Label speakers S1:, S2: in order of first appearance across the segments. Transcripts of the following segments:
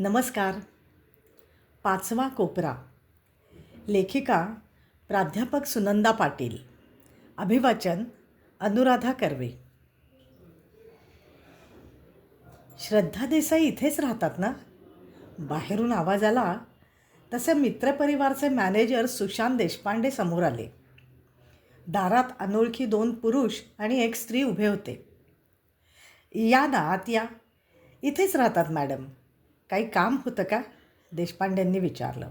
S1: नमस्कार. पाचवा कोपरा. लेखिका प्राध्यापक सुनंदा पाटील. अभिवाचन अनुराधा कर्वे. श्रद्धा देसाई इथेच राहतात ना? बाहेरून आवाज आला तसे मित्रपरिवारचे मॅनेजर सुशांत देशपांडे समोर आले. दारात अनोळखी दोन पुरुष आणि एक स्त्री उभे होते. या ना आत या इथेच राहतात मॅडम. काही काम होतं का? देशपांड्यांनी विचारलं.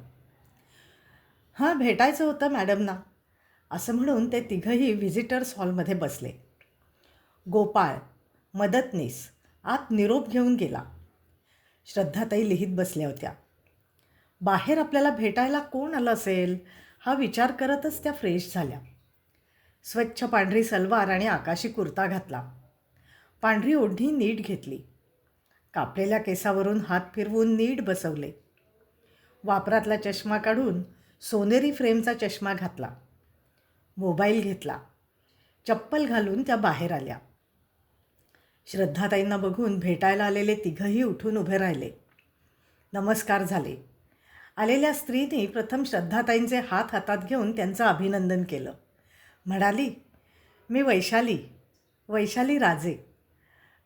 S1: हां भेटायचं होतं मॅडमना. असं म्हणून ते तिघंही व्हिजिटर्स हॉलमध्ये बसले. गोपाळ मदतनीस आत निरोप घेऊन गेला. श्रद्धाताई लिहित बसल्या होत्या. बाहेर आपल्याला भेटायला कोण आलं असेल? हा विचार करतच त्या फ्रेश झाल्या. स्वच्छ पांढरी सलवार आणि आकाशी कुर्ता घातला. पांढरी ओढणी नीट घेतली. कापलेल्या केसावरून हात फिरवून नीट बसवले. वापरातला चष्मा काढून सोनेरी फ्रेमचा चष्मा घातला. मोबाईल घेतला. चप्पल घालून त्या बाहेर आल्या. श्रद्धाताईंना बघून भेटायला आलेले तिघंही उठून उभे राहिले. नमस्कार झाले. आलेल्या स्त्रीने प्रथम श्रद्धाताईंचे हात हातात घेऊन त्यांचं अभिनंदन केलं. म्हणाली मी वैशाली वैशाली राजे.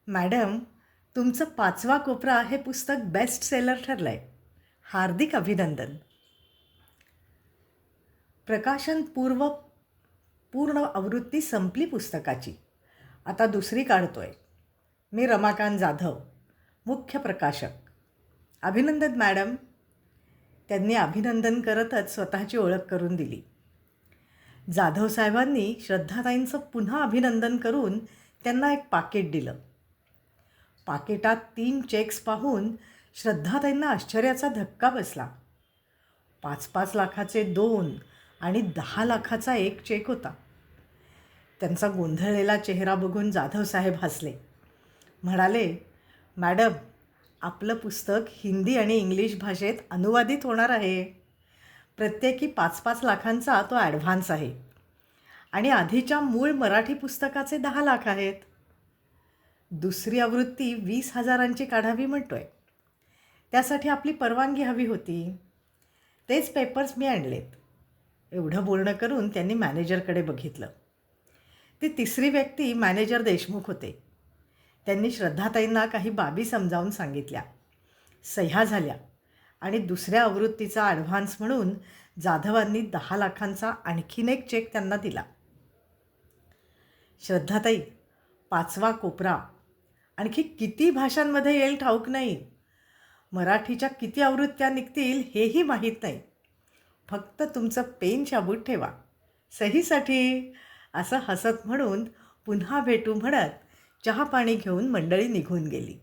S1: मॅडम तुमचं पाचवा कोपरा हे पुस्तक बेस्ट सेलर ठरलं आहे हार्दिक अभिनंदन. प्रकाशन पूर्व पूर्ण आवृत्ती संपली पुस्तकाची. आता दुसरी काढतो आहे मी रमाकांत जाधव मुख्य प्रकाशक. अभिनंदन मॅडम. त्यांनी अभिनंदन करतच स्वतःची ओळख करून दिली. जाधव साहेबांनी श्रद्धाताईंचं पुन्हा अभिनंदन करून त्यांना एक पाकिट दिलं. पाकिटात तीन चेक्स पाहून श्रद्धाताईंना आश्चर्याचा धक्का बसला. पाच पाच लाखाचे दोन आणि दहा लाखाचा एक चेक होता. त्यांचा गोंधळलेला चेहरा बघून जाधव साहेब हसले. म्हणाले मॅडम आपलं पुस्तक हिंदी आणि इंग्लिश भाषेत अनुवादित होणार आहे. प्रत्येकी पाच पाच लाखांचा तो ॲडव्हान्स आहे आणि आधीच्या मूळ मराठी पुस्तकाचे दहा लाख आहेत. दुसरी आवृत्ती वीस हजारांची काढावी म्हणतो आहे त्यासाठी आपली परवानगी हवी होती. तेच पेपर्स मी आणलेत. एवढं बोलणं करून त्यांनी मॅनेजरकडे बघितलं. ती तिसरी व्यक्ती मॅनेजर देशमुख होते. त्यांनी श्रद्धाताईंना काही बाबी समजावून सांगितल्या. सह्या झाल्या आणि दुसऱ्या आवृत्तीचा ॲडव्हान्स म्हणून जाधवांनी दहा लाखांचा आणखीन एक चेक त्यांना दिला. श्रद्धाताई पाचवा कोपरा आणखी किती भाषांमध्ये येईल ठाऊक नाही. मराठीच्या किती आवृत्त्या निघतील हेही माहीत नाही. फक्त तुमचं पेन शाबूत ठेवा. सहीसाठी असं हसत म्हणून पुन्हा भेटू म्हणत चहा पाणी घेऊन मंडळी निघून गेली.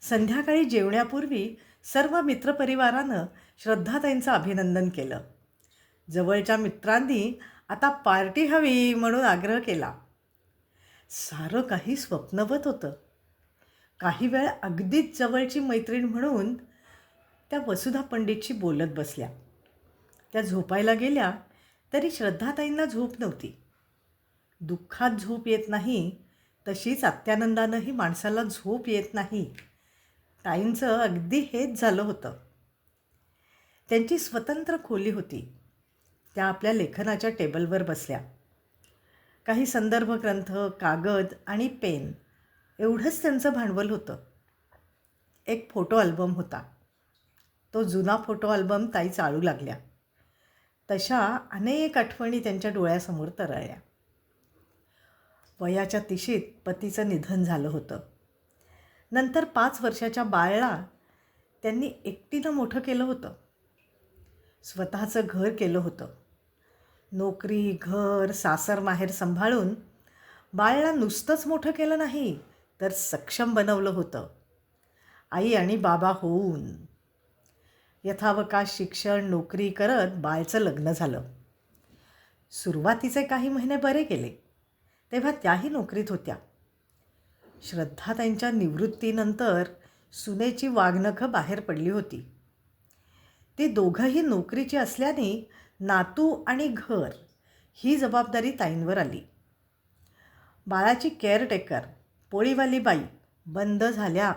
S1: संध्याकाळी जेवण्यापूर्वी सर्व मित्रपरिवारानं श्रद्धाताईंचं अभिनंदन केलं. जवळच्या मित्रांनी आता पार्टी हवी म्हणून आग्रह केला. सारं काही स्वप्नवत होतं. काही वेळ अगदीच जवळची मैत्रीण म्हणून त्या वसुधा पंडितशी बोलत बसल्या. त्या झोपायला गेल्या तरी श्रद्धाताईंना झोप नव्हती. दुःखात झोप येत नाही तशीच अत्यानंदानंही माणसाला झोप येत नाही. ताईंचं अगदी हेच झालं होतं. त्यांची स्वतंत्र खोली होती. त्या आपल्या लेखनाच्या टेबलवर बसल्या. काही संदर्भ ग्रंथ कागद आणि पेन एवढंच त्यांचं भांडवल होतं. एक फोटो अल्बम होता. तो जुना फोटो अल्बम ताई चालू लागल्या. तशा अनेक आठवणी त्यांच्या डोळ्यासमोर तरळल्या. वयाच्या तिशीत पतीचं निधन झालं होतं. नंतर पाच वर्षाच्या बाळला त्यांनी एकटीनं मोठं केलं होतं. स्वतःचं घर केलं होतं. नोकरी घर सासर माहेर सांभाळून बाळला नुसतंच मोठं केलं नाही तर सक्षम बनवलं होतं. आई आणि बाबा होऊन. यथावकाश शिक्षण नोकरी करत बाळचं लग्न झालं. सुरुवातीचे काही महिने बरे गेले तेव्हा त्याही नोकरीत होत्या. श्रद्धा त्यांच्या निवृत्तीनंतर सुनेची वाघनखं बाहेर पडली होती. ती दोघंही नोकरीची असल्याने नातू आणि घर ही जबाबदारी ताईंवर आली. बाळाची केअरटेकर पोळीवाली बाई बंद झाल्या.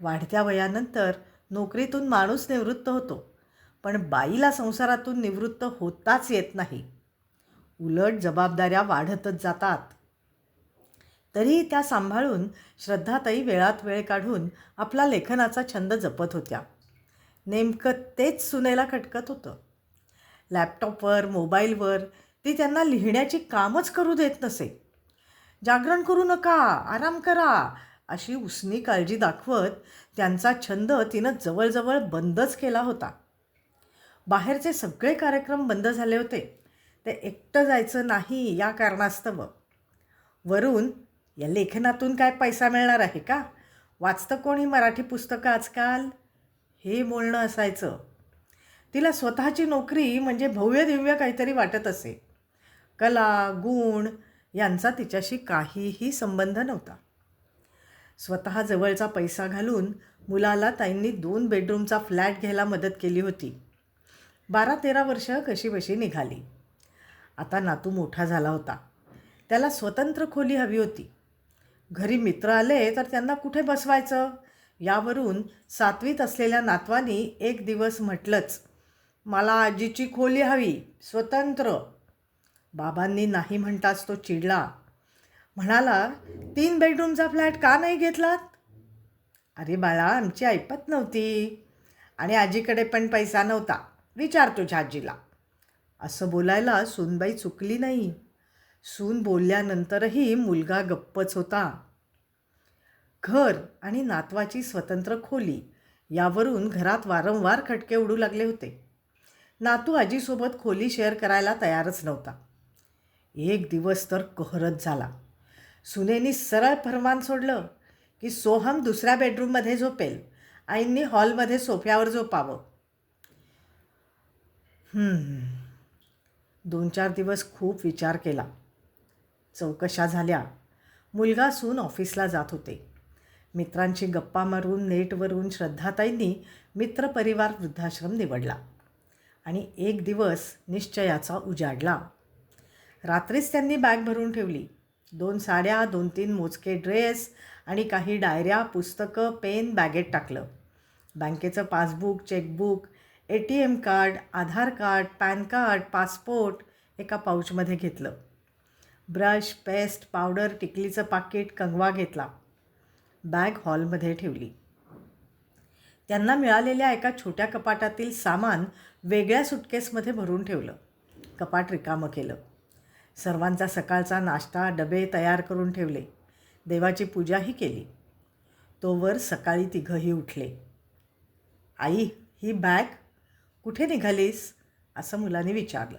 S1: वाढत्या वयानंतर नोकरीतून माणूस निवृत्त होतो पण बाईला संसारातून निवृत्त होताच येत नाही. उलट जबाबदाऱ्या वाढतच जातात. तरीही त्या सांभाळून श्रद्धाताई वेळात वेळ काढून आपला लेखनाचा छंद जपत होत्या. नेमकं तेच सुनेला खटकत होतं. लॅपटॉपवर मोबाईलवर ती त्यांना लिहिण्याची कामच करू देत नसे. जागरण करू नका आराम करा अशी उसनी काळजी दाखवत त्यांचा छंद तिनं जवळजवळ बंदच केला होता. बाहेरचे सगळे कार्यक्रम बंद झाले होते. ते एकटं जायचं नाही या कारणास्तव. वरून या लेखनातून काय पैसा मिळणार आहे का? वाचतं कोणी मराठी पुस्तकं आजकाल? हे बोलणं असायचं. तिला स्वतःची नोकरी म्हणजे भव्य दिव्य काहीतरी वाटत असे. कला गुण यांचा तिच्याशी काहीही संबंध नव्हता. स्वतः जवळचा पैसा घालून मुलाला ताईंनी दोन बेडरूमचा फ्लॅट घ्यायला मदत केली होती. बारा तेरा वर्ष कशीबशी निघाली. आता नातू मोठा झाला होता. त्याला स्वतंत्र खोली हवी होती. घरी मित्र आले तर त्यांना कुठे बसवायचं? यावरून सातवीत असलेल्या नातवानी एक दिवस म्हटलंच मला आजीची खोली हवी स्वतंत्र. बाबांनी नाही म्हणताच तो चिडला. म्हणाला तीन बेडरूमचा फ्लॅट का नाही घेतलात? अरे बाळा आमची ऐपत नव्हती. आणि आजीकडे पण पैसा नव्हता. विचार तुझ्या आजीला. असं बोलायला सूनबाई चुकली नाही. सून बोलल्यानंतरही मुलगा गप्पच होता. घर आणि नातवाची स्वतंत्र खोली यावरून घरात वारंवार खटके उडू लागले होते. नातू आजीसोबत खोली शेअर करायला तयारच नव्हता. एक दिवस तर कहरत झाला. सुनेनी सरळ फरमान सोडलं की सोहम दुसऱ्या बेडरूममध्ये झोपेल. आईंनी हॉलमध्ये सोफ्यावर झोपावं. दोन चार दिवस खूप विचार केला. चौकशा झाल्या. मुलगा सून ऑफिसला जात होते. मित्रांची गप्पा मारून नेटवरून श्रद्धाताईंनी मित्रपरिवार वृद्धाश्रम निवडला. आणि एक दिवस निश्चयाचा उजाडला. रात्रीच त्यांनी बॅग भरून ठेवली. दोन साड्या दोन तीन मोजके ड्रेस आणि काही डायऱ्या पुस्तकं पेन बॅगेत टाकलं. बँकेचं passbook chequebook A T M card Aadhaar card PAN card passport एका पाऊचमध्ये घेतलं. ब्रश पेस्ट पावडर टिकलीचं पाकिट कंगवा घेतला. बॅग हॉलमध्ये ठेवली. त्यांना मिळालेल्या एका छोट्या कपाटातील सामान वेगळ्या सुटकेसमध्ये भरून ठेवलं. कपाट रिकामं केलं. सर्वांचा सकाळचा नाश्ता डबे तयार करून ठेवले. देवाची पूजाही केली. तोवर सकाळी तिघंही उठले. आई ही बॅग कुठे निघालीस? असं मुलाने विचारलं.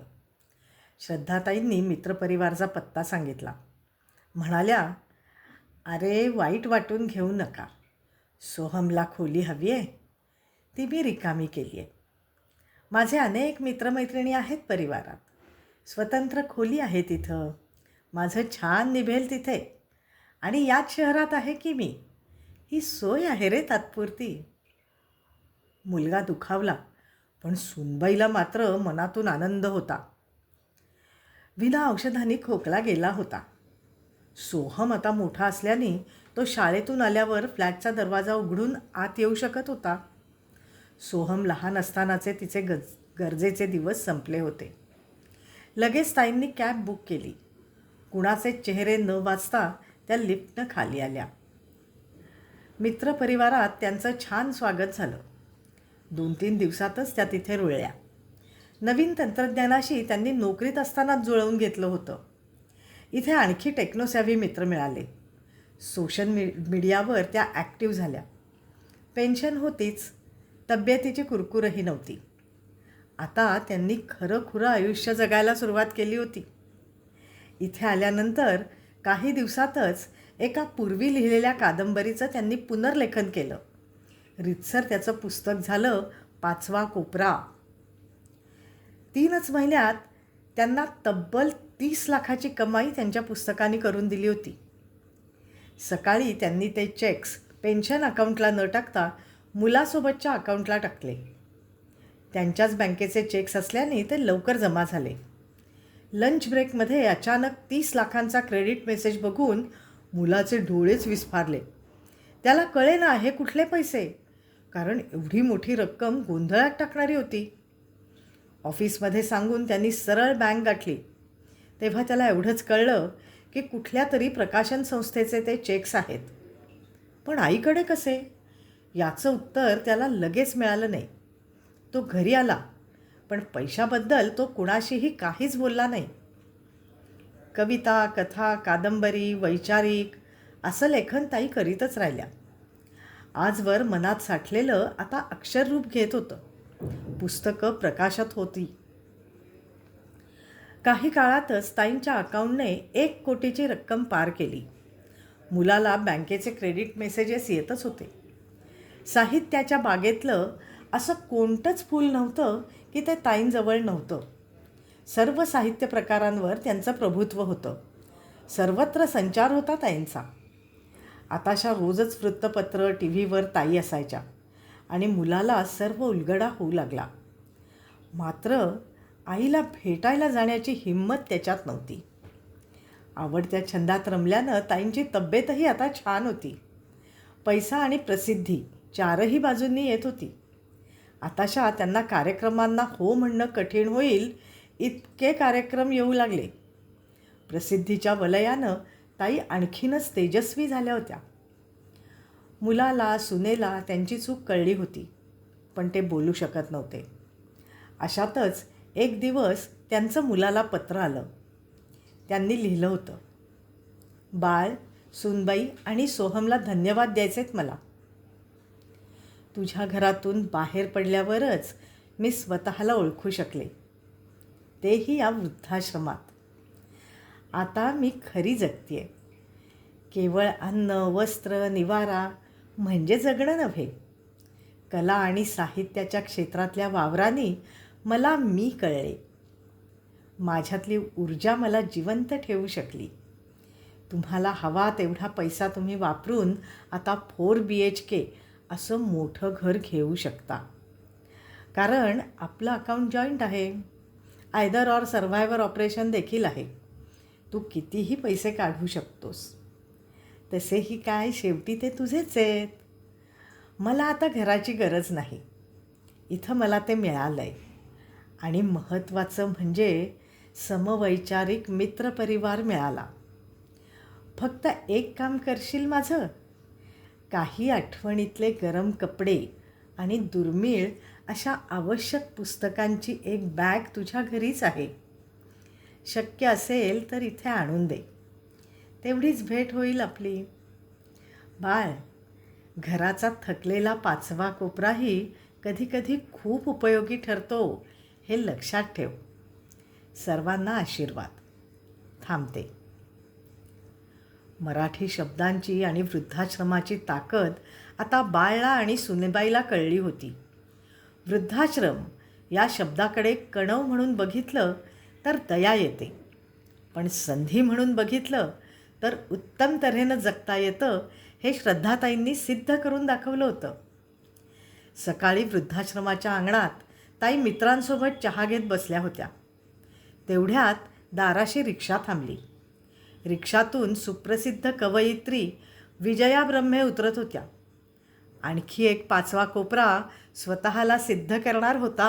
S1: श्रद्धाताईंनी मित्रपरिवारचा पत्ता सांगितला. म्हणाल्या अरे वाईट वाटून घेऊ नका. सोहमला खोली हवी आहे. ती मी रिकामी केली आहे. माझे अनेक मित्रमैत्रिणी आहेत परिवारात. स्वतंत्र खोली आहे तिथं. माझं छान निभेल तिथे. आणि याच शहरात आहे की मी. ही सोय आहे रे तात्पुरती. मुलगा दुखावला पण सुनबाईला मात्र मनातून आनंद होता. विना औषधांनी खोकला गेला होता. सोहम आता मोठा असल्याने तो शाळेतून आल्यावर फ्लॅटचा दरवाजा उघडून आत येऊ शकत होता. सोहम लहान असतानाचे तिचे गज गरजेचे दिवस संपले होते. लगेच ताईंनी कॅब बुक केली. कुणाचे चेहरे न वाचता त्या लिफ्टनं खाली आल्या. मित्रपरिवारात त्यांचं छान स्वागत झालं. दोन तीन दिवसातच त्या तिथे रुळल्या. नवीन तंत्रज्ञानाशी त्यांनी नोकरीत असतानाच जुळवून घेतलं होतं. इथे आणखी टेक्नोसॅव्ही मित्र मिळाले. सोशल मी मीडियावर त्या ॲक्टिव्ह झाल्या. पेन्शन होतीच. तब्येतीची कुरकुरही नव्हती. आता त्यांनी खरं खुरं आयुष्य जगायला सुरुवात केली होती. इथे आल्यानंतर काही दिवसातच एका पूर्वी लिहिलेल्या कादंबरीचं त्यांनी पुनर्लेखन केलं. रितसर त्याचं पुस्तक झालं पाचवा कोपरा. तीनच महिन्यात त्यांना तब्बल तीस लाखाची कमाई त्यांच्या पुस्तकाने करून दिली होती. सकाळी त्यांनी ते चेक्स पेन्शन अकाउंटला न टाकता मुलासोबतच्या अकाउंटला टाकले. त्यांच्याच बँकेचे चेक्स असल्याने ते लवकर जमा झाले. लंच ब्रेकमध्ये अचानक तीस लाखांचा क्रेडिट मेसेज बघून मुलाचे डोळेच विस्फारले. त्याला कळे ना हे कुठले पैसे? कारण एवढी मोठी रक्कम गोंधळात टाकणारी होती. ऑफिसमध्ये सांगून त्यांनी सरळ बँक गाठली. तेव्हा त्याला एवढंच कळलं की कुठल्या तरी प्रकाशन संस्थेचे ते चेक्स आहेत. पण आईकडे कसे? याचं उत्तर त्याला लगेच मिळालं नाही. तो घरी आला पण पैशाबद्दल तो कुणाशीही काहीच बोलला नाही. कविता कथा कादंबरी वैचारिक असं लेखन ताई करीतच राहिल्या. आजवर मनात साठलेलं आता अक्षररूप घेत होतं. पुस्तकं प्रकाशात होती. काही काळातच ताईंच्या अकाउंटने एक कोटीची रक्कम पार केली. मुलाला बँकेचे क्रेडिट मेसेजेस येतच होते. साहित्याच्या बागेतलं असं कोणतंच फूल नव्हतं की ते ताईंजवळ नव्हतं. सर्व साहित्य प्रकारांवर त्यांचं प्रभुत्व होतं. सर्वत्र संचार होता ताईंचा. आताशा रोजच वृत्तपत्र टी व्हीवर ताई असायच्या आणि मुलाला सर्व उलगडा होऊ लागला. मात्र आईला भेटायला जाण्याची हिंमत त्याच्यात नव्हती. आवडत्या छंदात रमल्यानं ताईंची तब्येतही आता छान होती. पैसा आणि प्रसिद्धी चारही बाजूंनी येत होती. आताशा त्यांना कार्यक्रमांना हो म्हणणं कठीण होईल इतके कार्यक्रम येऊ लागले. प्रसिद्धीच्या वलयानं ताई आणखीनच तेजस्वी झाल्या होत्या. मुलाला सुनेला त्यांची चूक कळली होती पण ते बोलू शकत नव्हते. अशातच एक दिवस त्यांचं मुलाला पत्र आलं. त्यांनी लिहिलं होतं बाळ सुनबाई आणि सोहमला धन्यवाद द्यायचेत मला. तुझ्या घरातून बाहेर पडल्यावरच मी स्वतःला ओळखू शकले. तेही या वृद्धाश्रमात. आता मी खरी जगतीये. केवळ अन्न वस्त्र निवारा म्हणजे जगणं नव्हे. कला आणि साहित्याच्या क्षेत्रातल्या वावरांनी मला मी कळले. माझ्यातली ऊर्जा मला जिवंत ठेवू शकली. तुम्हाला हवा तेवढा पैसा तुम्ही वापरून आता फोर बी एच के असं मोठं घर घेऊ शकता. कारण आपलं अकाउंट जॉईंट आहे. आयदर ऑर सर्व्हायवर ऑपरेशन देखील आहे. तू कितीही पैसे काढू शकतोस. तसेही काय शेवटी ते तुझेच आहेत. मला आता घराची गरज नाही. इथं मला ते मिळालं आहे आणि महत्त्वाचं म्हणजे समवैचारिक मित्रपरिवार मिळाला. फक्त एक काम करशील माझं? काही आठवणीतले गरम कपडे आणि दुर्मिळ अशा आवश्यक पुस्तकांची एक बॅग तुझ्या घरीच आहे. शक्य असेल तर इथे आणून दे. तेवढीच भेट होईल आपली. बाळ घराचा थकलेला पाचवा कोपराही कधीकधी खूप उपयोगी ठरतो हे लक्षात ठेव. सर्वांना आशीर्वाद. थांबते. मराठी शब्दांची आणि वृद्धाश्रमाची ताकद आता बाळला आणि सुनेबाईला कळली होती. वृद्धाश्रम या शब्दाकडे कणव म्हणून बघितलं तर दया येते. पण संधी म्हणून बघितलं तर उत्तम तऱ्हेनं जगता येतं हे श्रद्धाताईंनी सिद्ध करून दाखवलं होतं. सकाळी वृद्धाश्रमाच्या अंगणात ताई मित्रांसोबत चहा घेत बसल्या होत्या. तेवढ्यात दाराशी रिक्षा थांबली. रिक्षातून सुप्रसिद्ध कवयित्री विजया ब्रह्मे उतरत होत्या. आणखी एक पाचवा कोपरा स्वतःला सिद्ध करणार होता.